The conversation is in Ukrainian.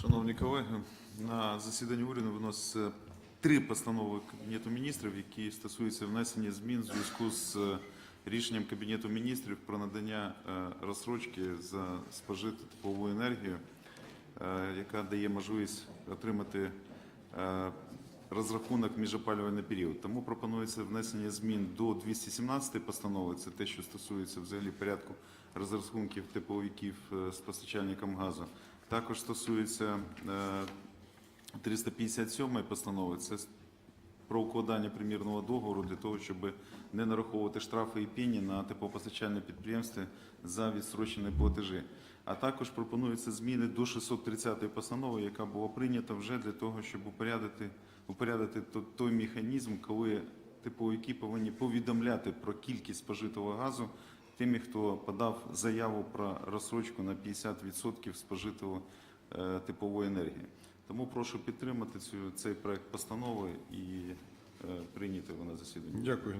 Шановні колеги, на засіданні уряду виноситься три постанови Кабінету міністрів, які стосуються внесення змін в зв'язку з е, рішенням Кабінету міністрів про надання е, розсрочки за спожиту теплову енергію, е, яка дає можливість отримати розрахунок міжопалювальний період. Тому пропонується внесення змін до 217 постанови. Це те, що стосується взагалі порядку розрахунків тепловиків з постачальником газу. Також стосується е, 357 постанови. Це про укладання примірного договору для того, щоб не нараховувати штрафи і пені на теплопостачальне підприємство за відстрочені платежі. А також пропонуються зміни до 630 постанови, яка була прийнята вже для того, щоб упорядити, упорядити то- той механізм, коли тепловики повинні повідомляти про кількість спожитого газу тими, хто подав заяву про розсрочку на 50% спожитого типової енергії. Тому прошу підтримати цю, цей проект постанови і е, прийняти його на засіданні. Дякую.